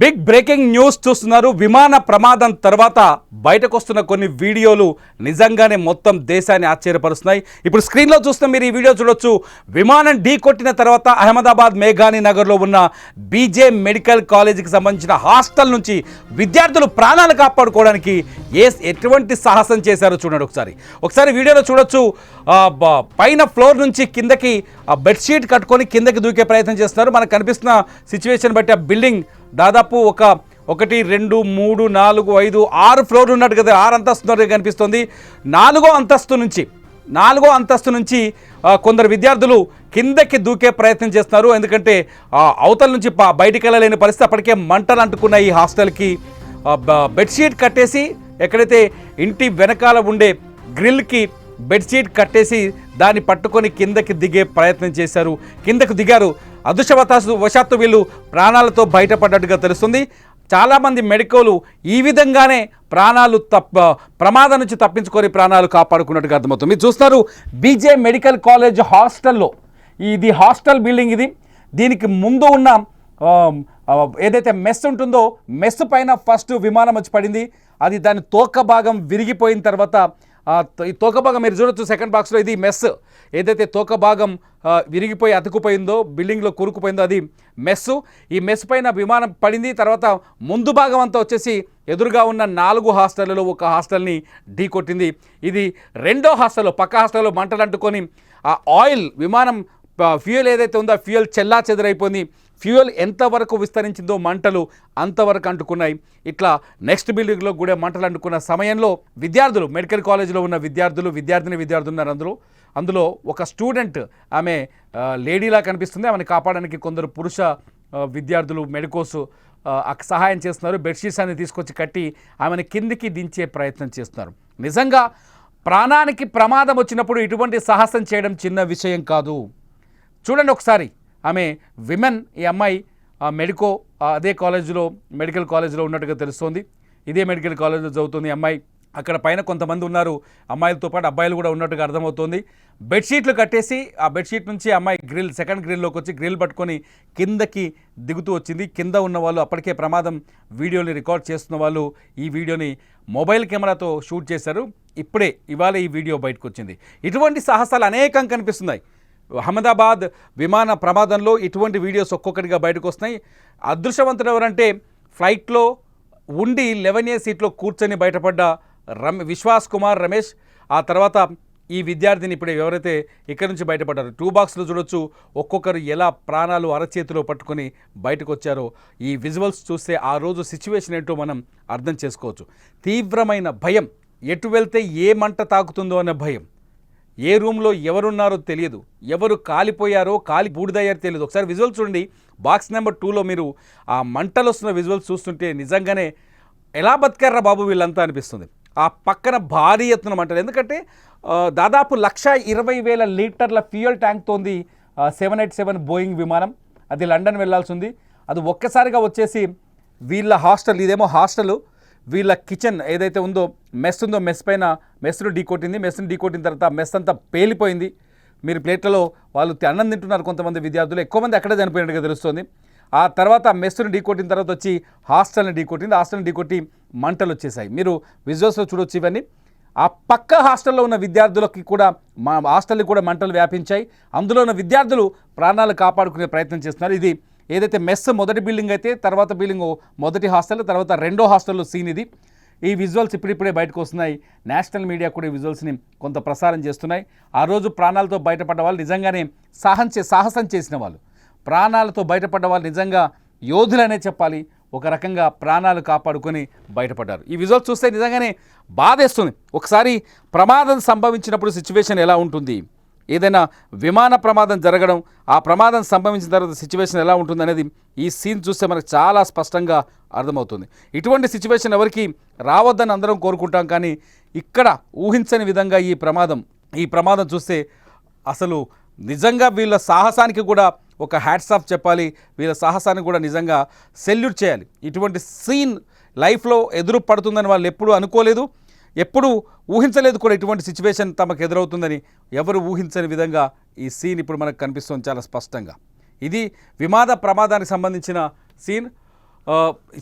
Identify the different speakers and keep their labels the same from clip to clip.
Speaker 1: Big breaking news చూస్తున్నారు. విమాన ప్రమాదం తర్వాత బయటకు వస్తున్న కొన్ని వీడియోలు నిజంగానే మొత్తం దేశాన్ని ఆశ్చర్యపరుస్తున్నాయి. ఇప్పుడు స్క్రీన్లో చూస్తున్న మీరు ఈ వీడియో చూడొచ్చు. విమానం ఢీ కొట్టిన తర్వాత అహ్మదాబాద్ మేఘాని నగర్లో ఉన్న బీజే మెడికల్ కాలేజీకి సంబంధించిన హాస్టల్ నుంచి విద్యార్థులు ప్రాణాలు కాపాడుకోవడానికి ఏ ఎటువంటి సాహసం చేశారో చూడండి ఒకసారి. ఒకసారి వీడియోలో చూడొచ్చు. పైన ఫ్లోర్ నుంచి కిందకి ఆ బెడ్షీట్ కట్టుకొని కిందకి దూకే ప్రయత్నం చేస్తున్నారు. మనకు కనిపిస్తున్న సిచ్యువేషన్ బట్టి ఆ బిల్డింగ్ దాదాపు ఒక ఒకటి రెండు మూడు నాలుగు ఐదు ఆరు ఫ్లోర్లు ఉన్నట్టు కదా ఆరు అంతస్తున్నట్టుగా కనిపిస్తుంది. నాలుగో అంతస్తు నుంచి నాలుగో అంతస్తు నుంచి కొందరు విద్యార్థులు కిందకి దూకే ప్రయత్నం చేస్తున్నారు. ఎందుకంటే ఆ, అవతల నుంచి బయటికి వెళ్ళలేని పరిస్థితి అప్పటికే మంటలు అంటుకున్న ఈ హాస్టల్కి. బెడ్షీట్ కట్టేసి ఎక్కడైతే ఇంటి వెనకాల ఉండే గ్రిల్కి బెడ్షీట్ కట్టేసి దాన్ని పట్టుకొని కిందకి దిగే ప్రయత్నం చేశారు. కిందకు దిగారు. అదృష్టవతాసు వశాత్తు వీళ్ళు ప్రాణాలతో బయటపడ్డట్టుగా తెలుస్తుంది. చాలామంది మెడికోలు ఈ విధంగానే ప్రాణాలు తప్ప ప్రమాదం నుంచి తప్పించుకొని ప్రాణాలు కాపాడుకున్నట్టుగా అర్థమవుతుంది. మీరు చూస్తారు బీజే మెడికల్ కాలేజ్ హాస్టల్లో. ఇది హాస్టల్ బిల్డింగ్ ఇది. దీనికి ముందు ఉన్న ఏదైతే మెస్ ఉంటుందో మెస్ పైన ఫస్ట్ విమానం వచ్చి పడింది. అది దాని తోక భాగం విరిగిపోయిన తర్వాత ఈ తోక భాగం మీరు చూడొచ్చు సెకండ్ బాక్స్లో ఇది మెస్. ఏదైతే తోక భాగం విరిగిపోయి అతుకుపోయిందో బిల్డింగ్లో కూరుకుపోయిందో అది మెస్ ఈ మెస్ పైన విమానం పడింది. తర్వాత ముందు భాగం అంతా వచ్చేసి ఎదురుగా ఉన్న నాలుగు హాస్టళ్ళలో ఒక హాస్టల్ని ఢీ కొట్టింది. ఇది రెండో హాస్టల్లో పక్క హాస్టల్లో మంటలు అంటుకొని ఆ ఆయిల్ విమానం ఫ్యూయల్ ఏదైతే ఉందో ఆ ఫ్యూయల్ చెల్లా చెదరైపోయింది ఫ్యూయల్ ఎంతవరకు విస్తరించిందో మంటలు అంతవరకు అంటుకున్నాయి. ఇట్లా నెక్స్ట్ బిల్డింగ్లో కూడా మంటలు అంటుకున్న సమయంలో విద్యార్థులు మెడికల్ కాలేజీలో ఉన్న విద్యార్థులు విద్యార్థిని విద్యార్థులు ఉన్నారు అందులో. అందులో ఒక స్టూడెంట్ ఆమె లేడీలా కనిపిస్తుంది. ఆమెను కాపాడడానికి కొందరు పురుష విద్యార్థులు మెడికోస్ సహాయం చేస్తున్నారు. బెడ్షీట్స్ అన్ని తీసుకొచ్చి కట్టి ఆమెను కిందికి దించే ప్రయత్నం చేస్తున్నారు. నిజంగా ప్రాణానికి ప్రమాదం వచ్చినప్పుడు ఇటువంటి సాహసం చేయడం చిన్న విషయం కాదు. చూడండి ఒకసారి. ఆమె విమెన్ ఈ అమ్మాయి మెడికో అదే కాలేజీలో మెడికల్ కాలేజీలో ఉన్నట్టుగా తెలుస్తోంది. ఇదే మెడికల్ కాలేజీలో చదువుతుంది అమ్మాయి. అక్కడ పైన కొంతమంది ఉన్నారు. అమ్మాయిలతో పాటు అబ్బాయిలు కూడా ఉన్నట్టుగా అర్థమవుతోంది. బెడ్షీట్లు కట్టేసి ఆ బెడ్షీట్ నుంచి అమ్మాయి గ్రిల్ సెకండ్ గ్రిల్లోకి వచ్చి గ్రిల్ పట్టుకొని కిందకి దిగుతూ వచ్చింది. కింద ఉన్న వాళ్ళు అప్పటికే ప్రమాదం వీడియోని రికార్డ్ చేస్తున్న వాళ్ళు ఈ వీడియోని మొబైల్ కెమెరాతో షూట్ చేశారు. ఇప్పుడే ఇవాళ ఈ వీడియో బయటకు వచ్చింది. ఇటువంటి సాహసాలు అనేకం కనిపిస్తున్నాయి. అహ్మదాబాద్ విమాన ప్రమాదంలో ఇటువంటి వీడియోస్ ఒక్కొక్కటిగా బయటకు వస్తున్నాయి. అదృష్టవంతుడు ఎవరంటే ఫ్లైట్లో ఉండి లెవెన్ ఏ సీట్లో కూర్చొని బయటపడ్డ రమ్ విశ్వాస్ కుమార్ రమేష్. ఆ తర్వాత ఈ విద్యార్థిని ఇప్పుడు ఎవరైతే ఇక్కడి నుంచి బయటపడ్డారు టూ బాక్స్లో చూడొచ్చు ఒక్కొక్కరు ఎలా ప్రాణాలు అరచేతిలో పట్టుకొని బయటకు వచ్చారో ఈ విజువల్స్ చూస్తే ఆ రోజు సిచ్యువేషన్ ఏంటో మనం అర్థం చేసుకోవచ్చు. తీవ్రమైన భయం. ఎటు వెళ్తే ఏ మంట తాకుతుందో అనే భయం. ఏ రూమ్లో ఎవరున్నారో తెలియదు. ఎవరు కాలిపోయారో కాలి బూడిదయ్యారో తెలియదు. ఒకసారి విజువల్స్ చూడండి. బాక్స్ నెంబర్ టూలో మీరు ఆ మంటలు వస్తున్న విజువల్స్ చూస్తుంటే నిజంగానే ఎలా బతికారా బాబు వీళ్ళంతా అనిపిస్తుంది. ఆ పక్కన భారీ ఎత్తున అంటారు ఎందుకంటే దాదాపు లక్ష ఇరవై వేల లీటర్ల ఫ్యూయల్ ట్యాంక్తోంది సెవెన్ ఎయిట్ సెవెన్ బోయింగ్ విమానం. అది లండన్ వెళ్ళాల్సి ఉంది. అది ఒక్కసారిగా వచ్చేసి వీళ్ళ హాస్టల్ ఇదేమో హాస్టల్ వీళ్ళ కిచెన్ ఏదైతే ఉందో మెస్ ఉందో మెస్ పైన మెస్ను ఢీ కొట్టింది మెస్ను ఢీకొట్టిన తర్వాత మెస్ అంతా పేలిపోయింది. మీరు ప్లేట్లలో వాళ్ళు అన్నం తింటున్నారు కొంతమంది విద్యార్థులు. ఎక్కువ మంది అక్కడే చనిపోయినట్టుగా తెలుస్తుంది. ఆ తర్వాత మెస్సును ఢీకొట్టిన తర్వాత వచ్చి హాస్టల్ని ఢీ కొట్టింది హాస్టల్ని ఢీ కొట్టి మంటలు వచ్చేసాయి. మీరు విజువల్స్లో చూడొచ్చు ఇవన్నీ. ఆ పక్క హాస్టల్లో ఉన్న విద్యార్థులకి కూడా మా హాస్టల్ని కూడా మంటలు వ్యాపించాయి. అందులో ఉన్న విద్యార్థులు ప్రాణాలు కాపాడుకునే ప్రయత్నం చేస్తున్నారు. ఇది ఏదైతే మెస్ మొదటి బిల్డింగ్ అయితే తర్వాత బిల్డింగ్ మొదటి హాస్టల్ తర్వాత రెండో హాస్టల్లో సీన్ ఇది. ఈ విజువల్స్ ఇప్పుడిప్పుడే బయటకు వస్తున్నాయి. నేషనల్ మీడియా కూడా ఈ విజువల్స్ని కొంత ప్రసారం చేస్తున్నాయి. ఆ రోజు ప్రాణాలతో బయటపడ్డ వాళ్ళు నిజంగానే సాహం చే సాహసం చేసిన వాళ్ళు. ప్రాణాలతో బయటపడ్డ వాళ్ళు నిజంగా యోధులనే చెప్పాలి. ఒక రకంగా ప్రాణాలు కాపాడుకొని బయటపడ్డారు. ఈ విజువల్ చూస్తే నిజంగానే బాధేస్తుంది. ఒకసారి ప్రమాదం సంభవించినప్పుడు సిచ్యువేషన్ ఎలా ఉంటుంది? ఏదైనా విమాన ప్రమాదం జరగడం ఆ ప్రమాదం సంభవించిన తర్వాత సిచ్యువేషన్ ఎలా ఉంటుంది అనేది ఈ సీన్ చూస్తే మనకు చాలా స్పష్టంగా అర్థమవుతుంది. ఇటువంటి సిచ్యువేషన్ ఎవరికి రావద్దని అందరం కోరుకుంటాం కానీ ఇక్కడ ఊహించని విధంగా ఈ ప్రమాదం ఈ ప్రమాదం చూస్తే అసలు నిజంగా వీళ్ళ సాహసానికి కూడా ఒక హ్యాట్స్ ఆఫ్ చెప్పాలి. వీళ్ళ సాహసాన్ని కూడా నిజంగా సెల్యూట్ చేయాలి. ఇటువంటి సీన్ లైఫ్లో ఎదురు పడుతుందని వాళ్ళు ఎప్పుడూ అనుకోలేదు. ఎప్పుడూ ఊహించలేదు కూడా ఇటువంటి సిచ్యువేషన్ తమకు ఎదురవుతుందని ఎవరు ఊహించని విధంగా ఈ సీన్ ఇప్పుడు మనకు కనిపిస్తుంది చాలా స్పష్టంగా. ఇది విమాద ప్రమాదానికి సంబంధించిన సీన్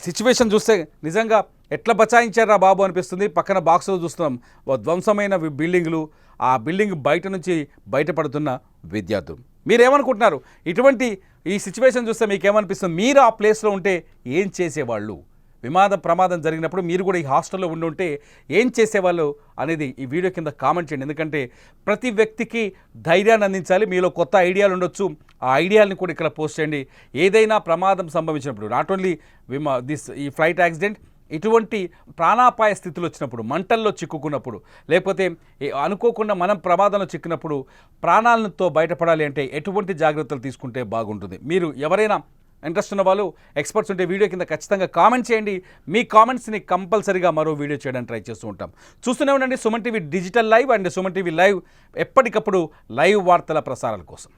Speaker 1: సిచ్యువేషన్ చూస్తే నిజంగా ఎట్లా బచాయించారా బాబు అనిపిస్తుంది. పక్కన బాక్స్లో చూస్తున్నాం. ఓ ధ్వంసమైన బిల్డింగ్లు బిల్డింగులు. ఆ బిల్డింగ్ బయట నుంచి బయటపడుతున్న విద్యార్థులు. మీరేమనుకుంటున్నారు? ఇటువంటి ఈ సిచ్యువేషన్ చూస్తే మీకు ఏమనిపిస్తుంది మీరు ఆ ప్లేస్లో ఉంటే ఏం చేసేవాళ్ళు? విమాన ప్రమాదం జరిగినప్పుడు మీరు కూడా ఈ హాస్టల్లో ఉండి ఉంటే ఏం చేసేవాళ్ళు అనేది ఈ వీడియో కింద కామెంట్ చేయండి. ఎందుకంటే ప్రతి వ్యక్తికి ధైర్యాన్ని అందించాలి. మీలో కొత్త ఐడియాలు ఉండొచ్చు. ఆ ఐడియాలను కూడా ఇక్కడ పోస్ట్ చేయండి. ఏదైనా ప్రమాదం సంభవించినప్పుడు నాట్ ఓన్లీ విమా దిస్ ఈ ఫ్లైట్ యాక్సిడెంట్ ఇటువంటి ప్రాణాపాయ స్థితులు వచ్చినప్పుడు మంటల్లో చిక్కుకున్నప్పుడు లేకపోతే అనుకోకుండా మనం ప్రమాదంలో చిక్కినప్పుడు ప్రాణాలతో బయటపడాలి అంటే ఎటువంటి జాగ్రత్తలు తీసుకుంటే బాగుంటుంది? మీరు ఎవరైనా ఇంట్రెస్ట్ ఉన్న వాళ్ళు ఎక్స్పర్ట్స్ ఉంటే వీడియో కింద ఖచ్చితంగా కామెంట్ చేయండి. మీ కామెంట్స్ని కంపల్సరీగా మరో వీడియో చేయడానికి ట్రై చేస్తూ ఉంటాం. చూస్తూనే ఉండండి Suman TV digital live and Suman TV live ఎప్పటికప్పుడు లైవ్ వార్తల ప్రసారాల కోసం.